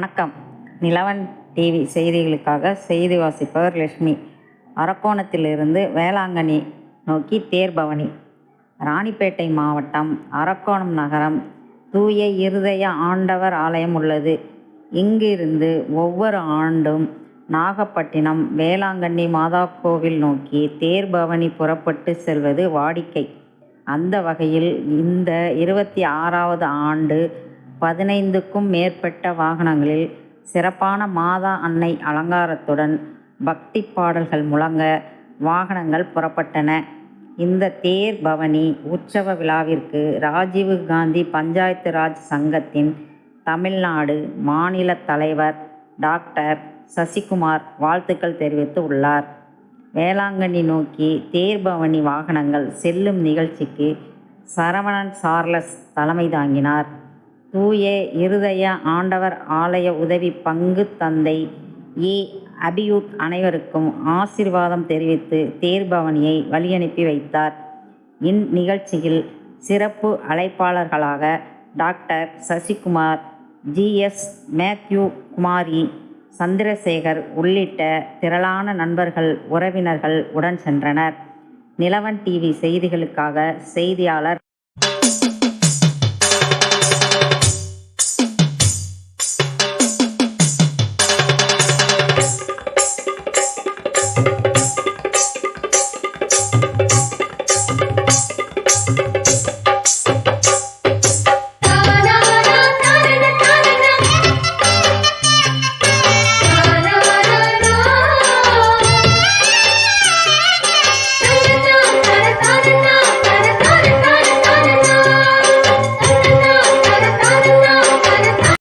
வணக்கம். நிலவன் டிவி செய்திகளுக்காக செய்தி வாசிப்பவர் லட்சுமி. அரக்கோணத்திலிருந்து வேளாங்கண்ணி நோக்கி தேர்பவனி ராணிப்பேட்டை மாவட்டம் அரக்கோணம் நகரம். தூய இருதய ஆண்டவர் ஆலயம் உள்ளது. இங்கிருந்து ஒவ்வொரு ஆண்டும் நாகப்பட்டினம் வேளாங்கண்ணி மாதா கோவில் நோக்கி தேர்பவனி புறப்பட்டு செல்வது வாடிக்கை. அந்த வகையில் இந்த இருபத்தி ஆறாவது ஆண்டு பதினைந்துக்கும் மேற்பட்ட வாகனங்களில் சிறப்பான மாதா அன்னை அலங்காரத்துடன் பக்தி பாடல்கள் முழங்க வாகனங்கள் புறப்பட்டன. இந்த தேர் பவனி உற்சவ விழாவிற்கு ராஜீவ் காந்தி பஞ்சாயத்து ராஜ் சங்கத்தின் தமிழ்நாடு மாநில தலைவர் டாக்டர் சசிகுமார் வாழ்த்துக்கள் தெரிவித்து உள்ளார். வேளாங்கண்ணி நோக்கி தேர்பவனி வாகனங்கள் செல்லும் நிகழ்ச்சிக்கு சரவணன் சார்லஸ் தலைமை தாங்கினார். தூய இருதய ஆண்டவர் ஆலய உதவி பங்கு தந்தை ஏ. அபியூத் அனைவருக்கும் ஆசீர்வாதம் தெரிவித்து தேர்பவனியை வழியனுப்பி வைத்தார். இந்நிகழ்ச்சியில் சிறப்பு அழைப்பாளர்களாக டாக்டர் சசிகுமார் ஜிஎஸ் மேத்யூ குமாரி சந்திரசேகர் உள்ளிட்ட திரளான நண்பர்கள் உறவினர்கள் உடன் சென்றனர். நிலவன் டிவி செய்திகளுக்காக செய்தியாளர்